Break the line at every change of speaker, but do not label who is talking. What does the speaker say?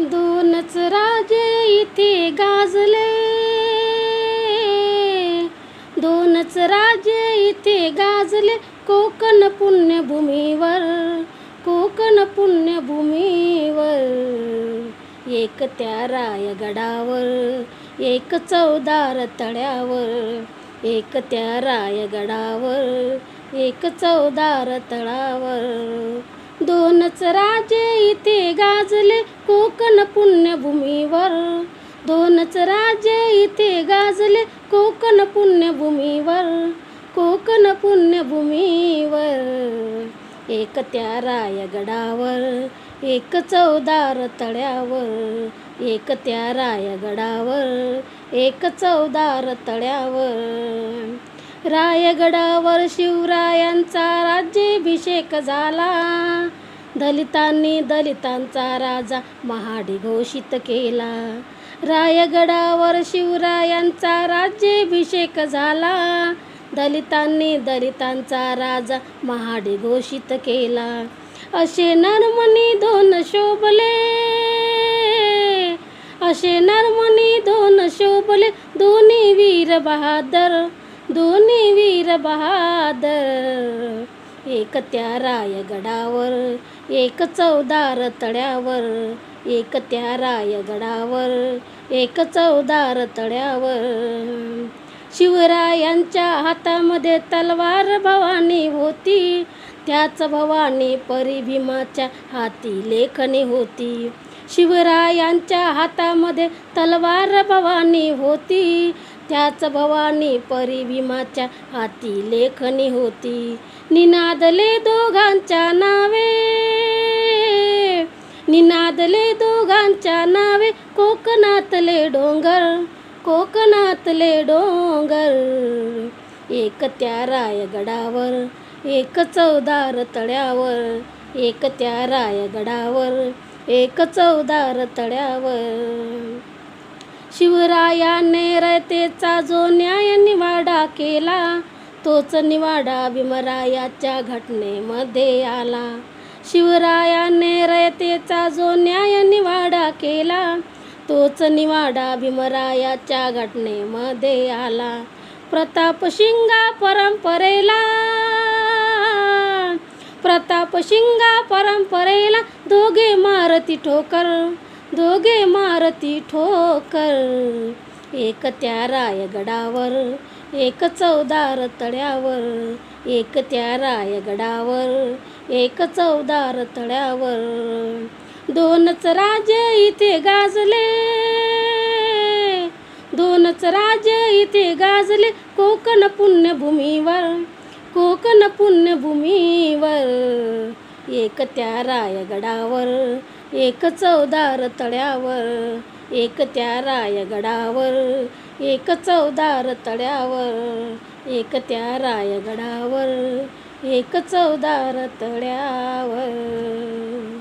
दोनच राजे इथे गाजले. दोनच राजे इथे गाजले कोकण पुण्यभूमीवर कोकण पुण्यभूमीवर. एक त्या रायगडावर एक चौदार तळ्यावर. एक त्या रायगडावर एक चौदार तळावर. दोनच राजे इथे गाजले कोकण पुण्यभूमीवर. दोनच राजे इथे गाजले कोकण पुण्यभूमीवर. कोकण पुण्यभूमीवर. एक त्या रायगडावर एक चौदार तळ्यावर. एक त्या रायगडावर एक चौदार तळ्यावर. रायगडावर शिवरायांचा राज्याभिषेक झाला. दलितांनी दलितांचा राजा महाडी घोषित केला. रायगडावर शिवरायांचा राज्याभिषेक झाला. दलितांनी दलितांचा राजा महाडी घोषित केला. असे नरमणी दोन शोभले. असे नरमणी दोन शोभले. दोन्ही वीर बहादर दोन्ही वीर बहादर एक त्या रायगडावर एक चौदार तळ्यावर एक त्या रायगडावर एक चौदार तळ्यावर. शिवरायांच्या हातामध्ये तलवार भवानी होती त्याच भवानी परिभीमाच्या हाती लेखणी होती. शिवरायांच्या हातामध्ये तलवार भवानी होती त्याच भवानी परी भीमाच्या हाती लेखणी होती. निनादले दोघांच्या नावे. निनादले दोघांच्या नावे. कोकणातले डोंगर कोकणातले डोंगर. एक त्या रायगडावर एक चौदार तळ्यावर. एक त्या रायगडावर एक चौदार तळ्यावर. शिवरायाने रयतेचा जो न्याय निवाडा केला तोच निवाडा भीमरायाच्या घटनेमध्ये आला. शिवरायाने रयतेचा जो न्याय निवाडा केला तोच निवाडा भीमरायाच्या घटनेमध्ये आला. प्रताप शिंगा परंपरेला प्रताप शिंगा परंपरेला दोघे मारती ठोकर दोघे मारती ठोकर. एक त्या रायगडावर एक चौदार तळ्यावर. एक त्या रायगडावर एक चौदार तळ्यावर. दोनच राजे इथे गाजले. दोनच राजे इथे गाजले कोकण पुण्यभूमीवर कोकण पुण्यभूमीवर. एक त्या रायगडावर एक चौदार तळ्यावर एक त्या रायगडावर एक चौदार तळ्यावर एक त्या रायगडावर एक चौदार तळ्यावर.